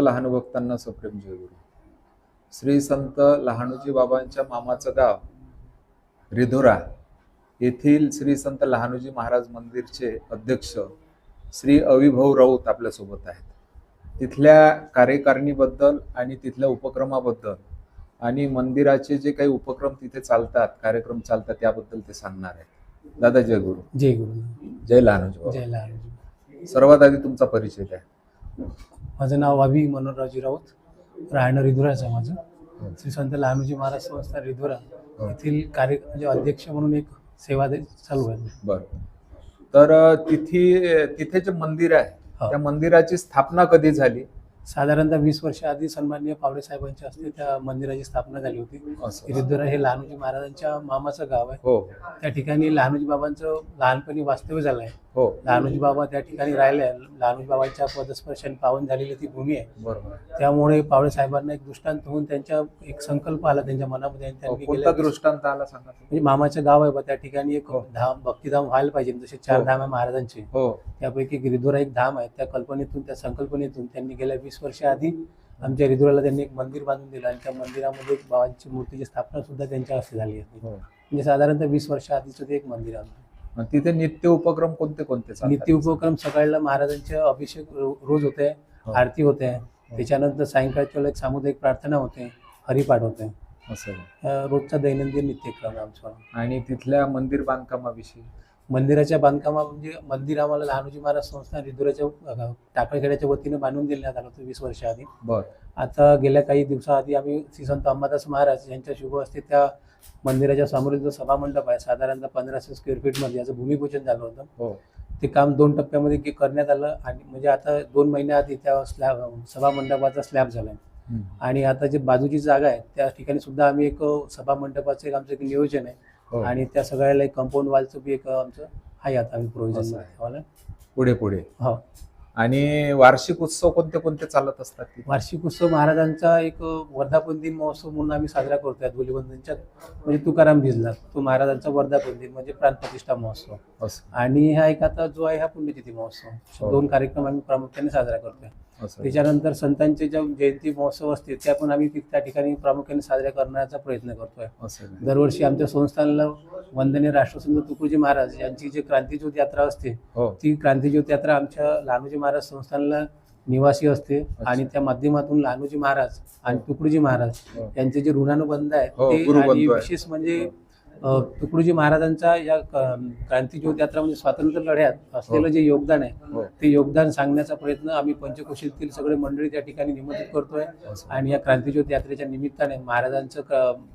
लहानू भक्तांना सप्रेम जय गुरु. श्री संत लहानूजी बाबांच्या मामाचं गाव रिधोरा येथील श्री संत लहानूजी महाराज मंदिरचे अध्यक्ष श्री अविभव राऊत आपल्यासोबत आहेत. तिथल्या कार्यकारिणीबद्दल आणि तिथल्या उपक्रमाबद्दल आणि मंदिराचे जे काही उपक्रम तिथे चालतात कार्यक्रम चालतात त्याबद्दल ते सांगणार आहेत. दादा जय गुरु. जय गुरु. जय लहानूजी जय लहानजी सर्वात आधी तुमचा परिचय द्या. माझं नाव वावी मनोहररावजी राऊत. राहणं रिधुराचं आहे माझं. श्री संत लहानूजी महाराज संस्था रिधुरा. येथील कार्य म्हणजे अध्यक्ष म्हणून एक सेवा दे- चालू आहे. बर. तर तिथे तिथे जे मंदिर आहे. त्या मंदिराची स्थापना कधी झाली? साधारणतः वीस वर्ष आधी सन्माननीय पावडे साहेबांच्या हस्ते त्या मंदिराची स्थापना झाली होती. रिधुरा हे लहानूजी महाराजांच्या मामाचं गाव आहे. हो. त्या ठिकाणी लहानूजी बाबांचं लहानपणी वास्तव्य झालं आहे. हो. लहानूजी बाबा त्या ठिकाणी राहिले. लहानूजी बाबांच्या पदस्पर्शाने पावन झालेली ती भूमी आहे. बरोबर. त्यामुळे पावळे साहेबांना एक दृष्टांत होऊन त्यांच्या एक संकल्प आला त्यांच्या मनामध्ये आणि हो, त्यांनी कोणता गेल्या- दृष्टांत आला सांगा तुम्ही? म्हणजे मामाचं गाव आहे बा त्या ठिकाणी एक हो. धाम भक्तिधाम व्हायला पाहिजे. जसे चार हो. धाम आहे महाराजांचे. हो. त्यापैकी गिरिधुरा एक धाम आहे. त्या कल्पनेतून त्या संकल्पनेतून त्यांनी गेल्या वीस वर्ष आधी आमच्या रिधुराला त्यांनी एक मंदिर बांधून दिलं आणि त्या मंदिरामध्ये एक बाबांची मूर्तीची स्थापना सुद्धा त्यांच्या हस्ते झाली आहे. हो. म्हणजे साधारणतः वीस वर्ष आधीचं ते एक मंदिर आहे. तिथे नित्य उपक्रम कोणते कोणते? नित्य उपक्रम सकाळला महाराजांचे अभिषेक रोज होते हो. आरती होते त्याच्यानंतर सायंकाळच्या एक सामुदायिक प्रार्थना होते हरिपाठ होते. असं. रोजचा दैनंदिन नित्यक्रम आमचा. आणि तिथल्या मंदिर बांधकामाविषयी? मंदिराच्या बांधकामा म्हणजे मंदिर आम्हाला लहानोजी महाराज संस्था रिधुराच्या अं, टाकळखेड्याच्या वतीने बांधून देण्यात आलं होतं वीस वर्ष आधी बर. आता गेल्या काही दिवसाआधी आम्ही श्री संत अंबादास महाराज यांच्या शुभ हस्ते त्या मंदिराच्या समोरील जो सभामंडप आहे साधारणतः पंधराशे स्क्वेअर फीटमध्ये याचं भूमिपूजन झालं होतं. हो. ते काम दोन टप्प्यामध्ये के- करण्यात आलं आणि म्हणजे आता दोन महिन्याआधी त्या स्लॅब सभामंडपाचा स्लॅब झाला आहे. आणि आता जे बाजूची जागा आहे त्या ठिकाणी सुद्धा आम्ही एक सभामंडपाचं एक आमचं एक नियोजन आहे. हो. आणि त्या सगळ्याला एक कंपाऊंड वॉलचं बी एक आमचं आहे आता आम्ही प्रोव्हिजन पुढे पुढे. हो. आणि वार्षिक उत्सव कोणते कोणते चालत असतात? वार्षिक उत्सव महाराजांचा एक वर्धापन दिन महोत्सव म्हणून आम्ही साजरा करतोय धुलीवंदनच्या म्हणजे तुकाराम भिजला तो महाराजांचा वर्धापन दिन म्हणजे प्राणप्रतिष्ठा महोत्सव. असं. आणि हा एक आता जो आहे हा पुण्यतिथी महोत्सव. हो. दोन कार्यक्रम आम्ही प्रामुख्याने साजरा करतोय. त्याच्यानंतर संतांचे ज्या जयंती महोत्सव असते त्या पण आम्ही त्या ठिकाणी प्रामुख्याने साजऱ्या करण्याचा प्रयत्न करतोय आहे. दरवर्षी आमच्या संस्थानला वंदनीय राष्ट्रसंत तुकडोजी महाराज यांची जी क्रांतीज्योत यात्रा असते हो ती क्रांतीज्योत यात्रा आमच्या लहानोजी महाराज संस्थानला निवासी असते आणि त्या माध्यमातून लहानोजी महाराज आणि तुकडोजी महाराज हो. यांचे जे ऋणानुबंध आहेत हो, ते आणि आहे. विशेष म्हणजे तुकडोजी महाराजांचा या क्रांतीज्योत यात्रा म्हणजे स्वातंत्र्य लढ्यात असलेलं जे योगदान आहे हो ते योगदान सांगण्याचा प्रयत्न आम्ही पंचकोशीतील सगळे मंडळी त्या ठिकाणी निमंत्रित करतोय. आणि या क्रांतीज्योत यात्रेच्या निमित्ताने महाराजांचं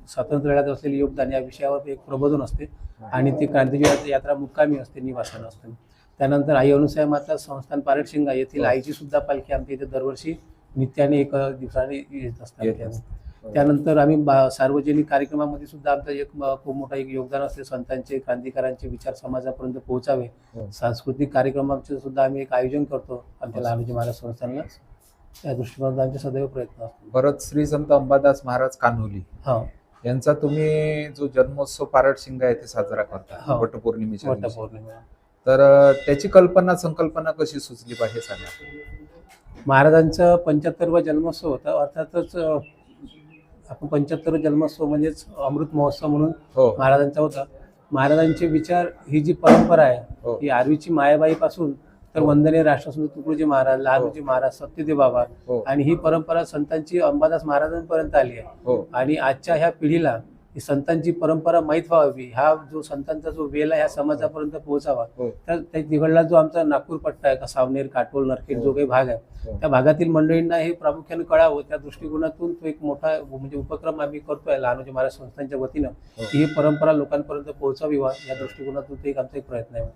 स्वातंत्र्य लढ्यात असलेले योगदान या विषयावर एक प्रबोधन असते आणि ती क्रांतीज्योत यात्रा मुक्कामी असते निवासन असते त्यानंतर आई अनुसाय माता संस्थान पारटशिंगा येथील हो. आईची सुद्धा पालखी आमच्या इथे दरवर्षी नित्याने एक दिवसाने येत असतात असते. त्यानंतर आम्ही सार्वजनिक कार्यक्रमामध्ये सुद्धा आमचं एक खूप मोठा एक योगदान असते. संतांचे क्रांतिकारांचे विचार समाजापर्यंत पोहोचावे. हो. सांस्कृतिक कार्यक्रमाचे सुद्धा आम्ही एक आयोजन करतो आमच्या लहानोजी महाराज संस्थानला. त्या दृष्टिकोनातून आमचे सदैव प्रयत्न असतो परत श्री संत अंबादास महाराज कान्होली. हा. यांचा तुम्ही जो जन्मोत्सव पारट शिंगा येथे साजरा करता. हो. वटपौर्णिमेच्या दिवशी. वटपौर्णिमा तर त्याची कल्पना संकल्पना कशी सुचली पाहिजे सांगा. महाराजांचं पंच्याहत्तरवा जन्मोत्सव होता. अर्थातच आपण पंच्याहत्तर जन्मोत्सव म्हणजेच अमृत महोत्सव म्हणून हो. महाराजांचा होता. महाराजांचे विचार ही जी परंपरा आहे हो. ही आरवीची मायाबाईपासून तर हो. वंदनीय राष्ट्रसंत तुकडोजी महाराज लहानोजी महाराज सत्यदेव बाबा हो. आणि ही परंपरा संतांची अंबादास महाराजांपर्यंत आली आहे. हो. आणि आजच्या ह्या पिढीला ही संतांची परंपरा माहीत व्हावी. हा जो संतांचा जो वेल आहे ह्या समाजापर्यंत पोहोचावा. हो. तर त्या तिकडला जो आमचा नागपूर पट्टा आहे का सावनेर काटोल नरखेड जो काही भाग आहे हो. त्या भागातील मंडळींना हे प्रामुख्याने कळावं. त्या दृष्टिकोनातून तो एक मोठा म्हणजे उपक्रम आम्ही करतोय लहानोजी महाराज संस्थांच्या वतीनं हो. की ही परंपरा लोकांपर्यंत पोहोचावी वा या दृष्टिकोनातून ते एक आमचा एक प्रयत्न आहे.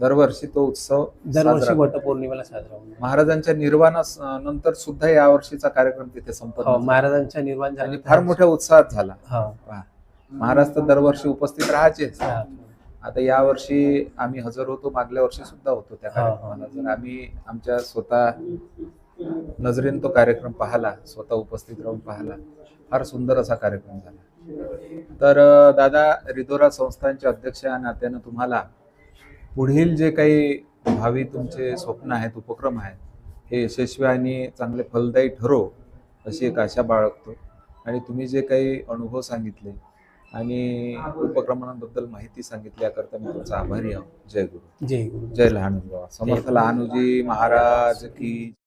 दरवर्षी तो उत्सव दरवर्षी वटपौर्णिमेला साजरा होतो. महाराजांच्या निर्वाणा नंतर सुद्धा या वर्षीचा कार्यक्रम तिथे हो झाला. महाराजांच्या निर्वाण झाल्यानंतर फार मोठ्या उत्साहात झाला. हो. महाराज तर दरवर्षी उपस्थित राहायचेच. आता या वर्षी आम्ही हजर होतो मागल्या वर्षी सुद्धा होतो त्या. कार्यक्रमाला जर आम्ही आमच्या स्वतः नजरेन तो कार्यक्रम पाहला स्वतः उपस्थित राहून पाहला फार सुंदर असा कार्यक्रम झाला तर दादा रिदोरा संस्थांचे अध्यक्ष या नात्यानं तुम्हाला पुढील जे काही भावी तुमचे स्वप्न आहेत उपक्रम आहेत हे यशस्वी आणि चांगले फलदायी ठरो अशी एक आशा बाळगतो आणि तुम्ही जे काही अनुभव सांगितले आणि उपक्रमांबद्दल माहिती सांगितली याकरता मी तुमचा आभारी आहोत. जय गुरु. जय गुरु. जय लहानुजी बाबा समर्थ लहानुजी महाराज की